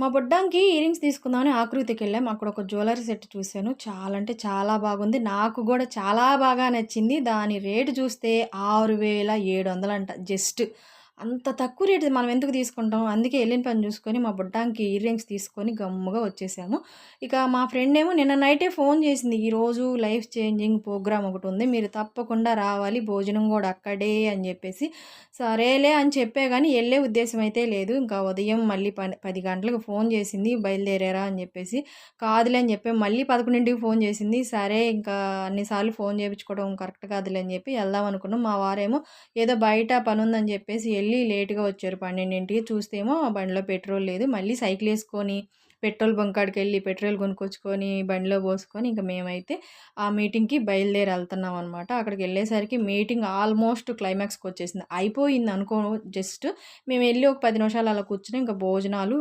మా బుడ్డంకి ఇయరింగ్స్ తీసుకుందామని ఆకృతికి వెళ్ళాం అక్కడ ఒక జ్యువెలరీ సెట్ చూశాను. చాలా అంటే చాలా బాగుంది. నాకు కూడా చాలా బాగా నచ్చింది. దాని రేటు చూస్తే ఆరు వేల ఏడు వందలంట జస్ట్. అంత తక్కువ రేటు మనం ఎందుకు తీసుకుంటాం? అందుకే వెళ్ళిన పని చూసుకొని మా బుడ్డానికి ఇయర్ రింగ్స్ తీసుకొని గమ్ముగా వచ్చేసాము. ఇక మా ఫ్రెండ్ ఏమో నిన్న నైటే ఫోన్ చేసింది ఈరోజు లైఫ్ చేంజింగ్ ప్రోగ్రామ్ ఒకటి ఉంది మీరు తప్పకుండా రావాలి భోజనం కూడా అక్కడే అని చెప్పేసి సరేలే అని చెప్పే కానీ వెళ్ళే ఉద్దేశం అయితే లేదు. ఇంకా ఉదయం మళ్ళీ పని పది గంటలకు ఫోన్ చేసింది బయలుదేరారా అని చెప్పేసి కాదులే అని చెప్పి మళ్ళీ పదకొండింటికి ఫోన్ చేసింది సరే ఇంకా అన్నిసార్లు ఫోన్ చేయించుకోవడం కరెక్ట్ కాదులే అని చెప్పి వెళ్దాం అనుకున్నాం. మా వారేమో ఏదో బయట పని ఉందని చెప్పేసి వెళ్ళి మళ్ళీ లేట్గా వచ్చారు పన్నెండింటికి. చూస్తేమో బండిలో పెట్రోల్ లేదు. మళ్ళీ సైకిల్ వేసుకొని పెట్రోల్ బంకాడికి వెళ్ళి పెట్రోల్ కొనుక్కొచ్చుకొని బండిలో పోసుకొని ఇంకా మేమైతే ఆ మీటింగ్కి బయలుదేరి వెళ్తున్నాం అనమాట అక్కడికి వెళ్ళేసరికి మీటింగ్ ఆల్మోస్ట్ క్లైమాక్స్కి వచ్చేసింది. అయిపోయింది అనుకో జస్ట్ మేము వెళ్ళి ఒక పది నిమిషాలు అలా కూర్చుని ఇంకా భోజనాలు